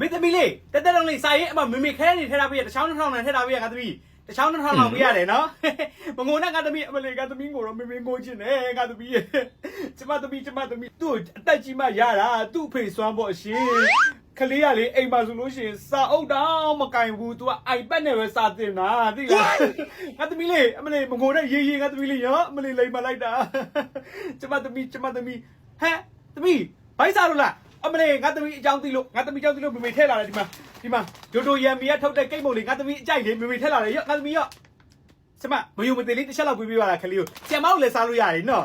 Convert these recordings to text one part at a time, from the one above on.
မင်းသမီးလေးတက်တက်တောင်လေးစာရေးအမမေမေခဲနေထဲထားပေးရတစ်ချောင်းတစ်ထောင်နဲ့ထဲထားပေးရငါသမီးတစ်ချောင်းတစ်ထောင်လောက်ပေးရတယ်နော်မငိုနဲ့ငါသမီးအမလေးငါသမီးကိုတော့မေမေငိုချင်တယ်ငါသမီးကျမသမီးကျမသမီးသူ့အတက်ကြီးမှရတာသူ့အဖေစွမ်းဖို့အရှင်ကလေးကလေအိမ်မှာဆိုလို့ရှိရင်စာအုပ်တောင်မကင်ဘူး तू က iPad နဲ့ပဲစာသင်တာသိလားငါသမီးလေးအမလေးမငိုနဲ့ရေးရေးငါသမီးလေးရောအမလေးလိမ်မလိုက်တာကျမသမီးကျမသမီးဟဲ့သမီးဘိုက်စားလို့လား အမလေးငါသမီးအကြောင်းသိလို့ငါသမီးအကြောင်းသိလို့မေမေထဲလာတယ်ဒီမှာဒီမှာဒိုဒိုရံမီကထုတ်တဲ့ကိတ်မုံလေးငါသမီးအကြိုက်လေးမေမေထဲလာတယ်ရော့ငါသမီးရော့ဆမမယုံမသိလေးတစ်ချက်လောက်ပြေးပေးပါလားခလေးကိုဆရာမကိုလည်းစားလို့ရတယ်နော်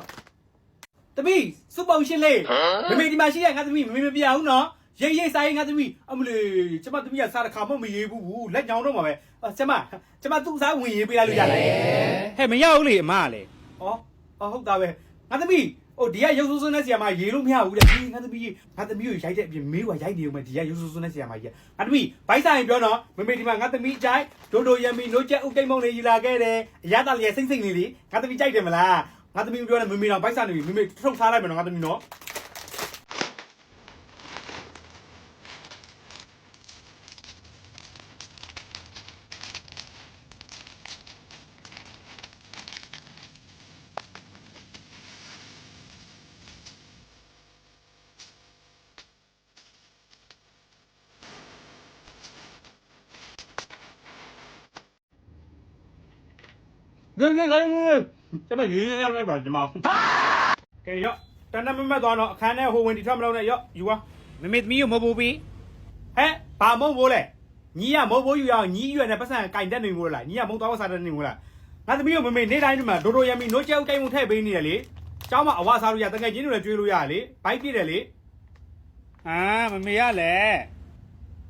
သမီးစုပ်ပေါင်းရှင်းလေးမေမေဒီမှာရှိရငါသမီးမေမေမပြအောင်နော်ရိတ်ရိတ်စားရင်ငါသမီးအမလေးကျမသမီးကစားတစ်ခါမှမရေးဘူးဘူးလက်ညောင်းတော့မှာပဲဆရာမကျမသူ့စားဝင်ရေးပေးလိုက်လို့ရတယ်ဟဲ့မရဘူးလေအမကလေဩဩဟုတ်တာပဲငါသမီး ဟိုဒီကရုပ်ဆိုးဆိုးနဲ့ဆီယာမရေးလို့မရဘူးတဲ့ဒီငါသမီးငါသမီးကိုရိုက်တဲ့အပြင်မေးကရိုက်နေဦးမယ်ဒီကရုပ်ဆိုးဆိုးနဲ့ဆီယာမကြီးငါသမီးဘိုက်ဆိုင်ပြောတော့မမေဒီမှာငါသမီးအကြိုက်ဒိုဒိုယမီနိုးချက်ဥကိတ်မုံလေးယူလာခဲ့တယ်အရသာလေးစိမ့်စိမ့်လေးလေးငါသမီးကြိုက်တယ်မလားငါသမီးပြောတယ်မမေတော့ဘိုက်ဆိုင်နေပြီမမေထုတ်ထားလိုက်မယ်နော်ငါသမီးနော် ငယ်ငယ်ငယ်ငယ်ကျမရေးရလိုက်ပါကျမကဲရော့တန်တမမတ်သွားတော့အခန်းထဲဟိုဝင်ဒီထွက်မလို့နဲ့ရော့ယူပါမမေသမီးကိုမဟုတ်ဘူးပြီးဟဲ့ဘာမုံဘိုးလဲညီကမုံဘိုးယူရအောင်ညီရွယ်နဲ့ပတ်စံကင်တက်နေမို့လားညီကမုံသွားစားတက်နေမို့လားငါသမီးကိုမမေနေ့တိုင်းဒီမှာဒိုဒိုယမီနိုးချက်ဥကိတ်မုံထည့်ပေးနေတယ်လေကျောင်းမှာအဝစားလို့ရတကယ်ချင်းတွေလည်းကျွေးလို့ရတယ်လေဘိုက်ပြည့်တယ်လေအာမမေရလည်း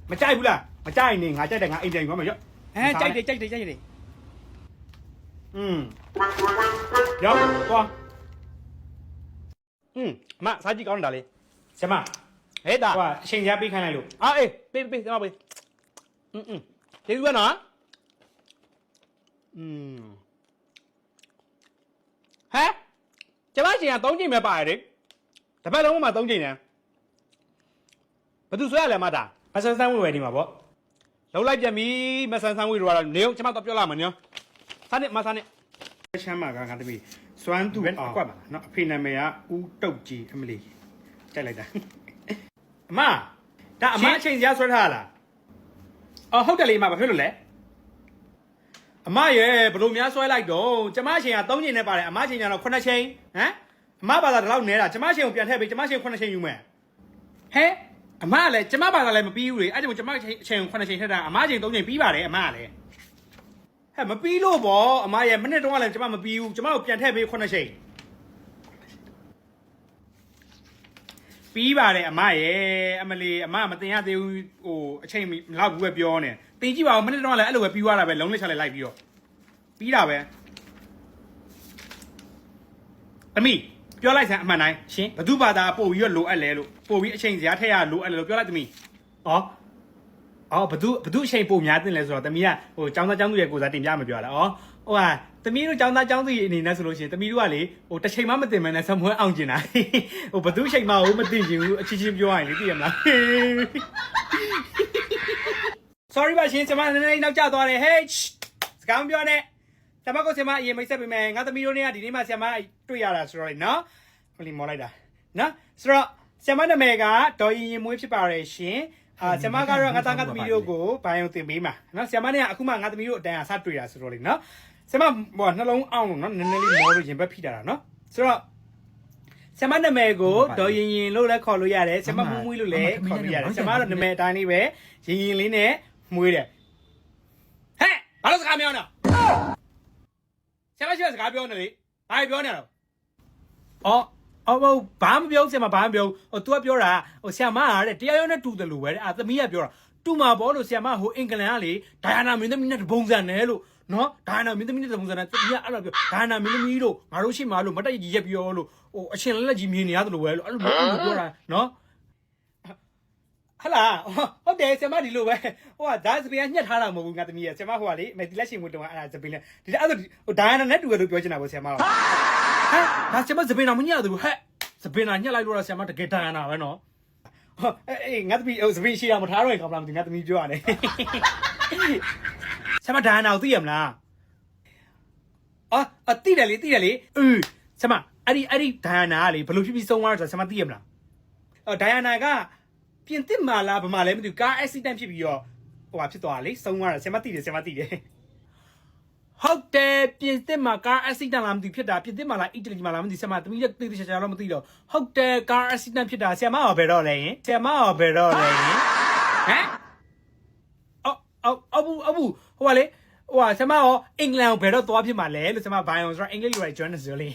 မကြိုက်ဘူးလားမကြိုက်နေငါကြိုက်တယ်ငါအိမ်တိုင်သွားမယ်ရော့ဟဲ့ကြိုက်တယ်ကြိုက်တယ်ကြိုက်တယ် อืมရောက်သွား อืมအမစားကြည့်ကောင်းတာလေ ဆမ ဟဲ့တာ ဟိုအချိန်ကြားပေးခိုင်းလိုက်လို့ အာအေးပေးပေးကျမပေးอืมอืมကျေးဇူးပဲနော်อืมဟဲ့ကျမရှင်က3ချိန်ပဲပါရတယ်တပတ်လုံးမှ3ချိန်တယ်ဘယ်သူဆွဲရလဲမတာ မဆန်းဆန်းဝေဝယ်နေမှာပေါ့ လုံးလိုက်ပြန်ပြီမဆန်းဆန်းဝေးတော့နေအောင်ကျမတော့ပြောလာမယ်နော် စားနေမစားနေချမ်းမှာကငါတပည့်စွမ်းသူအကွက်ပါနော်အဖေနာမည်ကဦးတုတ်ကြီးအမလီကြိုက်လိုက်တာအမဒါအမအချိန်ကြားဆွဲထားလားအော်ဟုတ်တယ်လေအမဘာဖြစ်လို့လဲအမရဲ့ဘလို့များဆွဲလိုက်တော့ကျမအချိန်က3ချိန်နဲ့ပါတယ်အမအချိန်ကတော့9ချိန်ဟမ်အမဘာသာဒီလောက်နဲတာကျမအချိန်ကိုပြန်ထည့်ပေးကျမအချိန်9ချိန်ယူမယ်ဟဲအမကလည်းကျမဘာသာလည်းမပြီးဘူးလေအဲ့ဒါကြောင့်ကျမအချိန်အချိန်9ချိန်ထည့်တာအမအချိန်3ချိန်ပြီးပါတယ်အမကလည်း ဟဲ့မပြီးလို့ဗောအမရဲ့မနစ်တုန်းကလည်းကျွန်မမပြီးဘူးကျွန်မကိုပြန်ထည့်ပေးခုနှစ်ချိန်ပြီးပါတယ်အမရဲ့အမလီအမမတင်ရသေးဘူးဟိုအချိန်မလောက်ဘူးပဲပြောနေတင်ကြည့်ပါဦးမနစ်တုန်းကလည်းအဲ့လိုပဲပြီးသွားတာပဲလုံးလေးချလိုက်လိုက်ပြီးတော့ပြီးတာပဲအမီပြောလိုက်စမ်းအမှန်တိုင်းရှင်ဘသူဘာသာပို့ပြီးတော့လိုအပ်လဲလို့ပို့ပြီးအချိန်စရာထည့်ရလိုအပ်လဲလို့ပြောလိုက်သမီးဩ အော်ဘသူဘသူအချိန်ပုံများတင်လဲဆိုတော့တမီးကဟိုចောင်းသားចောင်းသူရဲ့ကိုစားတင်ပြမှာပြောတာအော်ဟိုဟာတမီးတို့ចောင်းသားចောင်းသူရဲ့အနေနဲ့ဆိုလို့ရှိရင်တမီးတို့ကလေဟိုတစ်ချိန်မှမတင်မနဲ့ဆမွဲအောင်ကျင်တာဟိုဘသူအချိန်မှဟိုမတင်ချင်ဘူးအချင်းချင်းပြောရရင်လေသိရမလား sorry ပါရှင်ကျွန်မနည်းနည်းနောက်ကျသွားတယ် hey စကားမပြောနဲ့ကျွန်မကိုကျွန်မအရင်မိတ်ဆက်ပေးမယ်ငါတမီးတို့နဲ့ကဒီနေ့မှကျွန်မတွေ့ရတာဆိုတော့နော်ခလီမော်လိုက်တာနော်ဆိုတော့ကျွန်မနာမည်ကဒေါ်ရင်ရင်မွေးဖြစ်ပါတယ်ရှင် အာဆ iam ကတော့ငါသားငါသမီးတို့ကိုဘိုင်ယုံတင်ပေးမှာနော်ဆ iam နဲ့ကအခုမှငါသမီးတို့အတန်းအစတွေ့တာဆိုတော့လေနော်ဆ iam ဟိုနှလုံးအောင်လို့နော်နည်းနည်းလေးမောလို့ရင်ဘက်ဖိတာတာနော်ဆိုတော့ဆ iam နာမည်ကိုဒေါ်ရင်ရင်လို့လည်းခေါ်လို့ရတယ်ဆ iam မူးမူးလို့လည်းခေါ်လို့ရတယ်ဆ iam ကတော့နာမည်အတိုင်းလေးပဲရင်ရင်လေးနဲ့မွေးတယ်ဟဲ့ဘာလို့စကားမပြောနော်ဆ iam ရှိတဲ့စကားပြောနေလေဘာပြောနေတော့အော် အော်ဟိုဘာမပြောဆရာမဘာမပြောဟို तू ကပြောတာဟိုဆရာမကတဲ့တရားရုံးနဲ့တူတယ်လို့ပဲတဲ့အာသမီးကပြောတာတူမှာပေါ့လို့ဆရာမဟိုအင်္ဂလန်ကလေဒိုင်ယာနာမင်းသမီးနဲ့တပုံစံနဲ့လို့နော်ဒိုင်ယာနာမင်းသမီးနဲ့တပုံစံနဲ့သမီးကအဲ့လိုပြောဒိုင်ယာနာမင်းသမီးတို့ငါတို့ရှိမှလို့မတက်ကြီးရက်ပြောလို့ဟိုအရှင်လက်လက်ကြီးမြင်နေရတယ်လို့ပဲလို့အဲ့လိုမျိုးပြောတာနော် ဟလာဟုတ်တယ်ဆရာမဒီလိုပဲဟိုကဒါစပင်းကညှက်ထားတာမဟုတ်ဘူးငါသမီးရဲ့ဆရာမဟိုကလေမယ်ဒီလက်ရှင်မတုံးကအဲ့ဒါစပင်းလေဒီအဲ့ဒါဟိုဒိုင်ယာနာနဲ့တူတယ်လို့ပြောချင်တာပေါ့ဆရာမကဟဲ့ဒါဆရာမစပင်နာမညရသေးဘူးဟဲ့စပင်နာညက်လိုက်လို့တော့ဆရာမတကယ်တန်ရနာပဲနော်အေးငါသမီးဟိုစပင်းရှိတာမထားတော့ရင်ကောင်းလားမသိငါသမီးပြောရတယ်ဆမဒါနာကိုသိရမလားအော်အသိတယ်လေသိတယ်လေอือဆမအဲ့ဒီအဲ့ဒီဒါနာကလေဘယ်လိုဖြစ်ပြီးဆုံးသွားလဲဆိုတော့ဆမသိရမလားအော်ဒါနာက ပြင်သစ်မာလားဗမာလဲမသိဘူးကားအက်ဆီဒန့်ဖြစ်ပြီးတော့ဟိုဟာဖြစ်သွားတာလေဆုံးသွားတာဆမသိတယ်ဆမသိတယ်ဟုတ်တယ်ပြင်သစ်မှာကားအက်ဆီဒန့်လားမသိဖြစ်တာပြင်သစ်မှာလားအီတလီမှာလားမသိဆရာမသမီးလည်းသိသိချာချာတော့မသိတော့ဟုတ်တယ်ကားအက်ဆီဒန့်ဖြစ်တာဆရာမရောဘယ်တော့လဲယင်ဆရာမရောဘယ်တော့လဲယင်ဟမ်အော်အော်အဘူအဘူဟိုကလေဟိုကဆရာမရောအင်္ဂလန်ကိုဘယ်တော့သွားဖြစ်မှာလဲလို့ဆရာမဘိုင်အောင်ဆိုတော့အင်္ဂလိပ်လိုရိုက် journalist ဆိုလေ